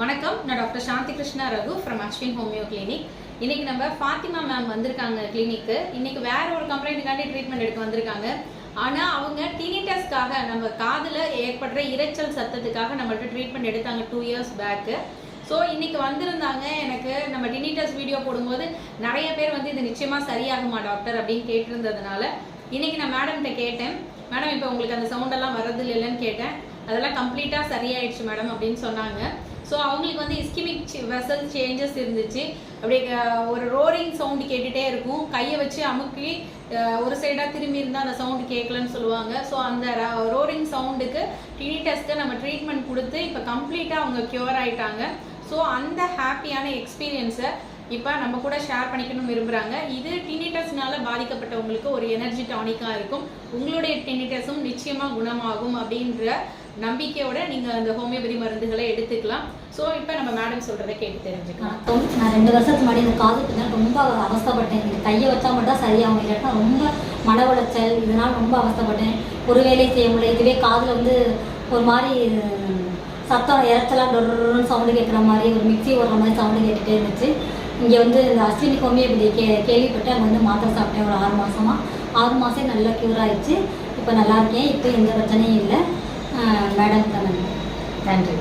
வணக்கம். நான் doctor Shanthi Krishna Raghu from Ashwin homeo clinic. இன்னைக்கு நம்ம ஃபாத்திமா மேம் வந்திருக்காங்க கிளினிக்கு இன்னைக்கு வேற ஒரு கம்ப்ளைண்ட்டுக்காண்டி ட்ரீட்மெண்ட் எடுக்க வந்திருக்காங்க. ஆனால் அவங்க டீனிட்டஸ்க்காக நம்ம காதில் ஏற்படுற இரைச்சல் சத்தத்துக்காக நம்மள்ட்ட ட்ரீட்மெண்ட் எடுத்தாங்க டூ இயர்ஸ் பேக்கு ஸோ இன்னைக்கு வந்திருந்தாங்க. எனக்கு நம்ம டினிட்டஸ் வீடியோ போடும்போது நிறைய பேர் வந்து இது நிச்சயமாக சரியாகுமா டாக்டர் அப்படின்னு கேட்டிருந்ததுனால இன்னைக்கு நான் மேடம்கிட்ட கேட்டேன். மேடம் இப்போ உங்களுக்கு அந்த சவுண்ட் எல்லாம் இல்லைன்னு கேட்டேன். அதெல்லாம் கம்ப்ளீட்டாக சரியாயிடுச்சு மேடம் அப்படின்னு சொன்னாங்க. ஸோ அவங்களுக்கு வந்து இஸ்கிமிக் வெசல் சேஞ்சஸ் இருந்துச்சு. அப்படியே ஒரு ரோரிங் சவுண்டு கேட்டுகிட்டே இருக்கும். கையை வச்சு அமுக்கி ஒரு சைடாக திரும்பி இருந்தால் அந்த சவுண்டு கேட்கலன்னு சொல்லுவாங்க. ஸோ அந்த ரோரிங் சவுண்டுக்கு டினிடஸ்க்கு நம்ம ட்ரீட்மெண்ட் கொடுத்து இப்போ கம்ப்ளீட்டாக அவங்க க்யூர் ஆகிட்டாங்க ஸோ அந்த ஹாப்பியான எக்ஸ்பீரியன்ஸை இப்போ நம்ம கூட ஷேர் பண்ணிக்கணும்னு விரும்புகிறாங்க இது டினிட்டஸ்னால பாதிக்கப்பட்டவங்களுக்கு ஒரு எனர்ஜி டானிக்காக இருக்கும். உங்களுடைய டினிட்டஸும் நிச்சயமாக குணமாகும் அப்படின்ற நம்பிக்கையோட நீங்கள் அந்த ஹோமியோபதி மருந்துகளை எடுத்துக்கலாம். ஸோ இப்போ நம்ம மேடம் சொல்கிறத கேட்டு தெரிஞ்சுக்கலாம். நான் ரெண்டு வருஷத்துக்கு முன்னாடி இந்த காது ரொம்ப அவஸ்தைப்பட்டேன். இந்த கையை வச்சா மட்டும் சரியாகும். இல்லாட்டா ரொம்ப மன உளைச்சல். இதனால் ரொம்ப அவஸ்தைப்பட்டேன். ஒரு வேலையை செய்ய முடியல. இதுவே காதில் வந்து ஒரு மாதிரி சத்தம் இறச்சலாம் டொருன்னு சவுண்டு கேட்குற மாதிரி ஒரு மிக்ஸி ஓடுற மாதிரி சவுண்டு கேட்டுகிட்டே இருந்துச்சு. இங்கே வந்து இந்த அஸ்வினி ஹோமியோபதி கே கேள்விப்பட்டு அங்கே வந்து மாத்திரை சாப்பிட்டேன். ஒரு ஆறு மாதமாக ஆறு மாதம் நல்லா க்யூர் ஆயிடுச்சு. இப்போ நல்லா இருக்கேன். இப்போ எந்த பிரச்சனையும் இல்லை. మేడం కదండి థ్యాంక్ యూ